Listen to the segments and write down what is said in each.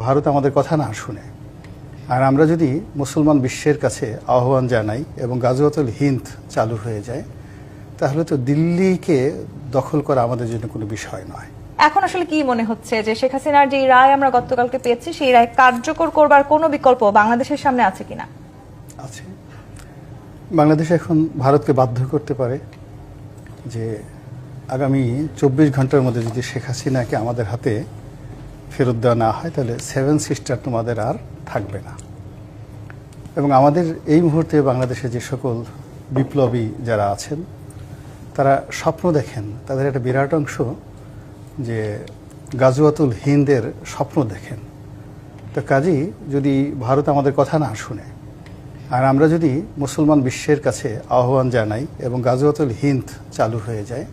ভারত আমাদের কথা না শুনে। আর আমরা যদি মুসলমান বিশ্বের কাছে আহ্বান জানাই এবং গাজওয়াতুল হিন্দ চালু হয়ে যায় তাহলে তো দিল্লিকে দখল করা আমাদের জন্য কোনো বিষয় নয়। এখন আসলে কি মনে হচ্ছে যে শেখ হাসিনার যে রায় আমরা গতকালকে পেয়েছি সেই রায় কার্যকর করবার কোনো বিকল্প বাংলাদেশের সামনে আছে কিনা? আছে। বাংলাদেশ এখন ভারতকে বাধ্য করতে পারে যে আগামী চব্বিশ ঘণ্টার মধ্যে যদি শেখ হাসিনাকে আমাদের হাতে ফেরত দেওয়া না হয়, তাহলে সেভেন সিস্টার তোমাদের আর থাকবে না। এবং আমাদের এই মুহূর্তে বাংলাদেশে যে সকল বিপ্লবী যারা আছেন, তারা স্বপ্ন দেখেন, তাদের একটা বিরাট অংশ যে গাজুয়াতুল হিন্দের স্বপ্ন দেখেন। তো কাজেই যদি ভারত আমাদের কথা না শুনে, আর আমরা যদি মুসলমান বিশ্বের কাছে আহ্বান জানাই এবং গাজুয়াতুল হিন্দ চালু হয়ে যায়,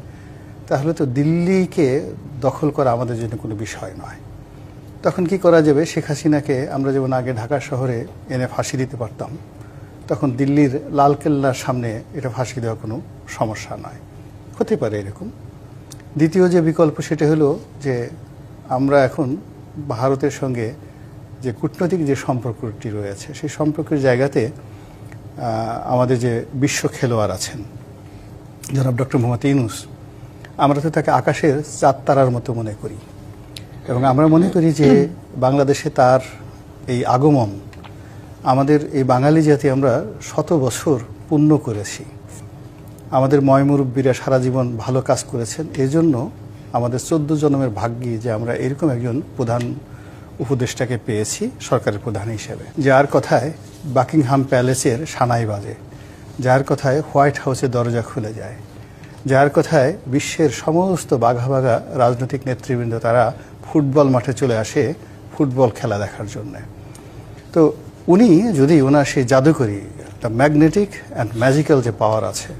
তাহলে তো দিল্লিকে দখল করা আমাদের জন্য কোনো বিষয় নয়। তখন কি করা যাবে? শেখ হাসিনাকে আমরা যেমন আগে ঢাকা শহরে এনে ফাঁসি দিতে পারতাম, তখন দিল্লির লালকেল্লার সামনে এটা ফাঁসি দেওয়া কোনো সমস্যা নয়। হতে পারে এরকম। দ্বিতীয় যে বিকল্প সেটা হলো যে আমরা এখন ভারতের সঙ্গে যে কূটনৈতিক যে সম্পর্কটি রয়েছে, সেই সম্পর্কের জায়গাতে আমাদের যে বিশ্ব খেলোয়াড় আছেন, জনাব ডক্টর মোহাম্মদ ইউনুস, আমরা তো তাকে আকাশের চাঁদ তারার মতো মনে করি। এবং আমরা মনে করি যে বাংলাদেশে তার এই আগমন আমাদের এই বাঙালি জাতি আমরা শত বছর পূর্ণ করেছি। আমাদের ময়মুরব্বীরা সারা জীবন ভালো কাজ করেছেন। এজন্য আমাদের চোদ্দ জন্মের ভাগ্যি যে আমরা এরকম একজন প্রধান উপদেষ্টাকে পেয়েছি সরকারের প্রধান হিসেবে। যার কথায় বাকিংহাম প্যালেসের সানাই বাজে। যার কথায় হোয়াইট হাউসের দরজা খুলে যায়। যার কথায় বিশ্বের সমস্ত বাঘা বাঘা রাজনৈতিক নেতৃবৃন্দ তারা ফুটবল মাঠে চলে আসে ফুটবল খেলা দেখার জন্য। তো উনি যদি ওনার সেই জাদুকরি দ্য ম্যাগনেটিক অ্যান্ড ম্যাজিক্যাল যে পাওয়ার আছে,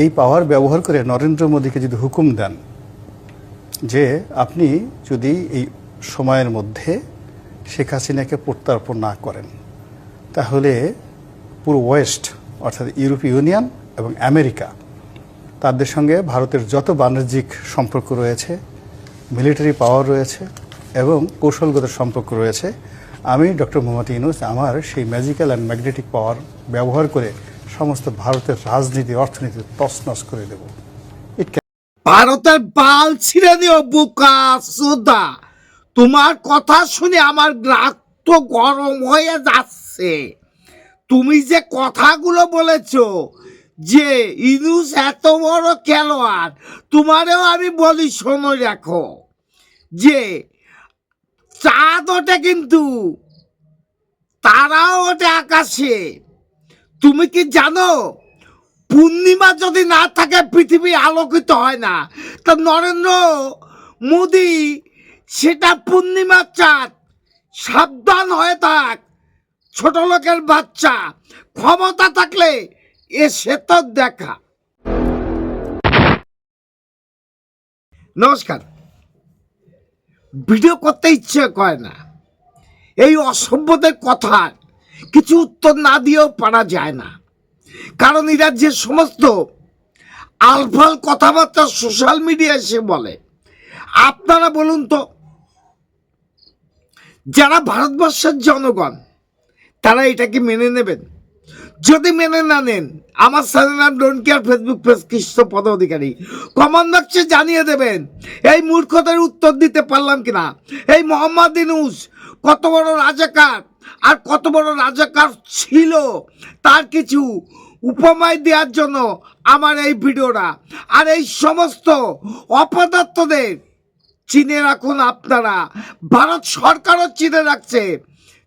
এই পাওয়ার ব্যবহার করে নরেন্দ্র মোদীকে যদি হুকুম দেন যে আপনি যদি এই সময়ের মধ্যে শেখ হাসিনাকে প্রত্যার্পণ না করেন, তাহলে পুরো ওয়েস্ট, অর্থাৎ ইউরোপীয় ইউনিয়ন এবং আমেরিকা, তাদের সঙ্গে ভারতের যত বাণিজ্যিক সম্পর্ক রয়েছে মিলিটারি পাওয়ার রয়েছে এবং কৌশলগত সম্পর্ক রয়েছে। আমি ডক্টর মোহাম্মদ ইউনুস, আমার সেই ম্যাজিক্যাল অ্যান্ড ম্যাগনেটিক পাওয়ার ব্যবহার করে সমস্ত ভারতের রাজনীতি, অর্থনীতি তছনছ করে দেব। ভারতের বাল ছিঁড়ে দিও, বুকা সুদা। তোমার কথা শুনে আমার রাগ তো গরম হয়ে যাচ্ছে। তুমি যে কথাগুলো বলেছ যে ইনুস এত বড় খেলোয়াড়, তোমারেও আমি বলি, শোনো রাখো যে চাঁদ ওঠে কিন্তু, তারাও ওঠে আকাশে। তুমি কি জানো, পূর্ণিমা যদি না থাকে, পৃথিবী আলোকিত হয় না। তা নরেন্দ্র মোদি, সেটা পূর্ণিমার চাঁদ, সাবধান হয়ে থাক, ছোট লোকের বাচ্চা। ক্ষমতা থাকলে এসে তো দেখা। নমস্কার। ভিডিও করতে ইচ্ছে করে না। এই অসভ্যদের কথার কিছু উত্তর না দিয়েও পারা যায় না। কারণ এরা যে সমস্ত আলফাল কথাবার্তা সোশ্যাল মিডিয়া এসে বলে। আপনারা বলুন তো, যারা ভারতবর্ষের জনগণ, তারা এটাকে মেনে নেবেন? যদি মেনে না নেন, আমার চ্যানেল নাম don't care Facebook page Krishna Pada Adhikari common বক্সে জানিয়ে দেবেন, এই মূর্খদের উত্তর দিতে পারলাম কিনা? এই মোহাম্মদ ইনুস কত বড় রাজাকার, আর কত বড় রাজাকার ছিল, তার কিছু উপমায় দেওয়ার জন্য আমার এই ভিডিওটা। আর এই সমস্ত অপদার্থদের চিনে রাখুন আপনারা। ভারত সরকারও চিনে রাখছে।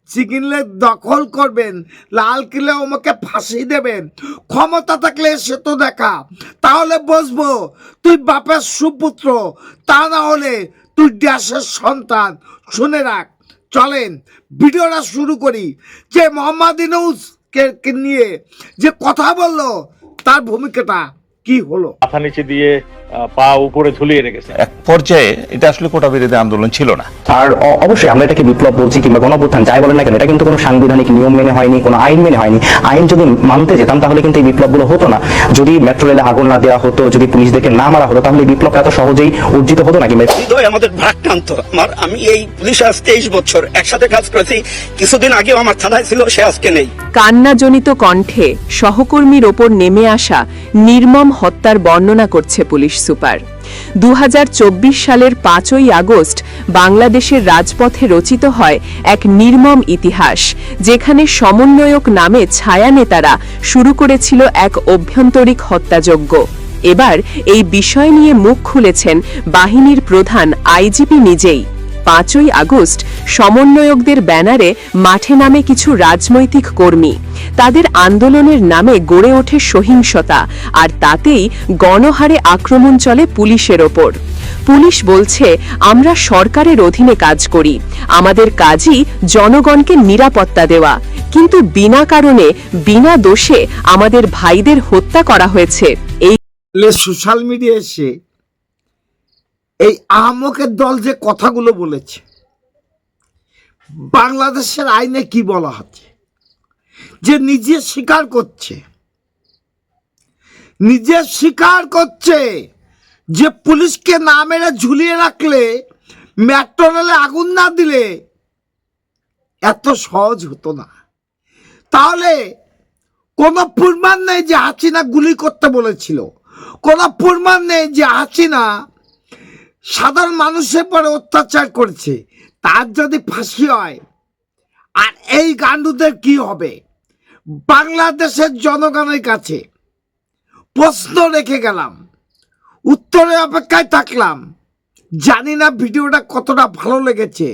চিকিনলে দখল করবেন, লাল কিলে আমাকে ফাঁসি দেবেন। ক্ষমতা থাকলে সে তো দেখা। তাহলে বসবো তুই বাপের সুপুত্র, তা না হলে তুই দেশের সন্তান। শুনে রাখ। চলেন, ভিডিওটা শুরু করি। যে মোহাম্মদ ইনুসকে নিয়ে যে কথা বলল, তার ভূমিকাটা। কি হলো? মাথা নিচে দিয়ে পা উপরে ঝুলিয়ে রেখেছেন এক পর্যায়ে এটা আসলে কোটা বিরোধী আন্দোলন ছিল না। আর অবশ্যই আমরা এটাকে বিপ্লব বলছি কিংবা গণঅভ্যুত্থান যাই বলেন না কেন এটা কিন্তু কোনো সাংবিধানিক নিয়ম মেনে হয়নি কোনো আইন মেনে হয়নি। আইন যদি মানতে যেতাম তাহলে কিন্তু এই বিপ্লবগুলো হতো না। যদি মেট্রো রেলে আগুন না দেওয়া হতো যদি পুলিশদেরকে না মারা হতো তাহলে এই বিপ্লবটা এত সহজেই অর্জিত হতো না কিংবা হৃদয় আমাদের ভারাক্রান্ত। আমার আমি এই পুলিশে আজ তেইশ বছর একসাথে কাজ করেছি। কিছুদিন আগেও আমার থানায় ছিল সে আজকে নেই। কান্নাজনিত কণ্ঠে সহকর্মীর ওপর নেমে আসা নির্মম হত্যার বর্ণনা করছে পুলিশ সুপার। দু হাজার চব্বিশ সালের পাঁচই আগস্ট বাংলাদেশের রাজপথে রচিত হয় এক নির্মম ইতিহাস, যেখানে সমন্বয়ক নামে ছায়া নেতারা শুরু করেছিল এক অভ্যন্তরিক হত্যাযজ্ঞ। এবার এই বিষয় নিয়ে মুখ খুলেছেন বাহিনীর প্রধান আইজিপি নিজেই। পাঁচই আগস্ট সমন্বয়কদের ব্যানারে মাঠে নামে কিছু রাজনৈতিক কর্মী। তাদের আন্দোলনের নামে গড়ে ওঠে সহিংসতা, আর তাতেই গণহারে আক্রমণ চলে পুলিশের ওপর। পুলিশ বলছে, আমরা সরকারের অধীনে কাজ করি। আমাদের কাজই জনগণকে নিরাপত্তা দেওয়া। কিন্তু বিনা কারণে, বিনা দোষে আমাদের ভাইদের হত্যা করা হয়েছে। এই সোশ্যাল মিডিয়া এসে এই আহমকের দল যে কথাগুলো বলেছে, বাংলাদেশের আইনে কি বলা হচ্ছে? যে নিজে স্বীকার করছে, নিজে স্বীকার করছে যে পুলিশকে না মেরে ঝুলিয়ে রাখলে মেট্রো আগুন না দিলে এত সহজ হতো না। তাহলে কোনো প্রমাণ নেই যে হাসিনা গুলি করতে বলেছিল, কোনো প্রমাণ নেই যে হাসিনা সাধারণ মানুষের পরে অত্যাচার করেছে। তার যদি ফাঁসি হয়, আর এই গান্ডুদের কি হবে? বাংলাদেশের জনগণের কাছে প্রশ্ন রেখে গেলাম, উত্তরের অপেক্ষায় থাকলাম। জানি না ভিডিওটা কতটা ভালো লেগেছে,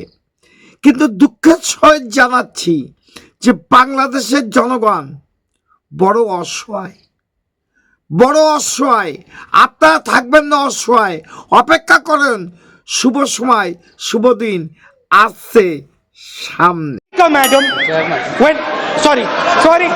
কিন্তু দুঃখের সহিত জানাচ্ছি যে বাংলাদেশের জনগণ বড় অসহায়। বড় অসহায়। আপনারা থাকবেন না অসহায়। অপেক্ষা করেন। শুভ সময় শুভ দিন আসছে সামনে। Madam sorry sorry.